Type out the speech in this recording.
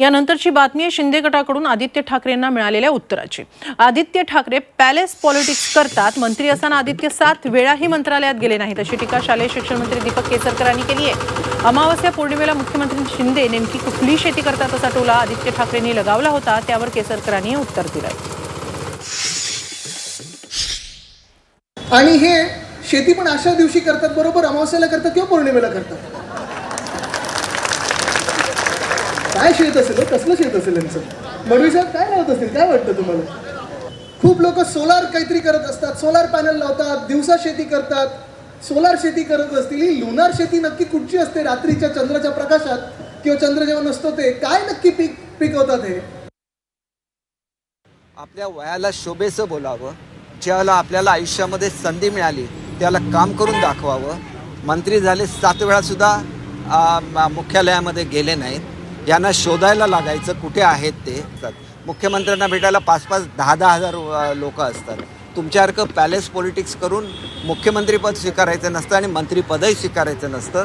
यानंतरची बातमी आहे शिंदे गटाकडून आदित्य ठाकरेंना मिळालेल्या उत्तराची. आदित्य ठाकरे पॅलेस पॉलिटिक्स करतात. मंत्री असताना आदित्य सात वेळाही मंत्रालयात गेले नाहीत अशी टीका शालेय शिक्षण मंत्री दीपक केसरकर यांनी केली आहे अमावस्या पौर्णिमेला मुख्यमंत्री शिंदे नेमकी कुठली शेती करतात असा टोला आदित्य ठाकरेंनी लगावला होता त्यावर केसरकरांनी उत्तर दिलं आणि हे शेती पण अशा दिवशी करतात बरोबर? अमावस्याला करतात किंवा पौर्णिमेला करतात? काय शेत असेल हो? कसलं शेत असेल यांचं? मडवी साहेब काय लावत असतील? काय वाटतं तुम्हाला? खूप लोक सोलार काहीतरी करत असतात. सोलार पॅनल लावतात दिवसा शेती करतात. सोलार शेती करत असतील. ही लुनार शेती नक्की कुठची असते? रात्रीच्या चंद्राच्या प्रकाशात किंवा चंद्र जेव्हा नसतो ते काय नक्की पीक पिकवतात हे? आपल्या वयाला शोभेचं बोलावं ज्याला आपल्याला आयुष्यामध्ये संधी मिळाली त्याला काम करून दाखवावं. मंत्री झाले सात वेळा सुद्धा मुख्यालयामध्ये गेले नाहीत. यांना शोधायला लागायचं कुठे आहेत ते. मुख्यमंत्र्यांना भेटायला पाच पाच दहा दहा हजार लोक असतात. तुमच्यासारखं पॅलेस पॉलिटिक्स करून मुख्यमंत्रीपद स्वीकारायचं नसतं आणि मंत्रीपदही स्वीकारायचं नसतं.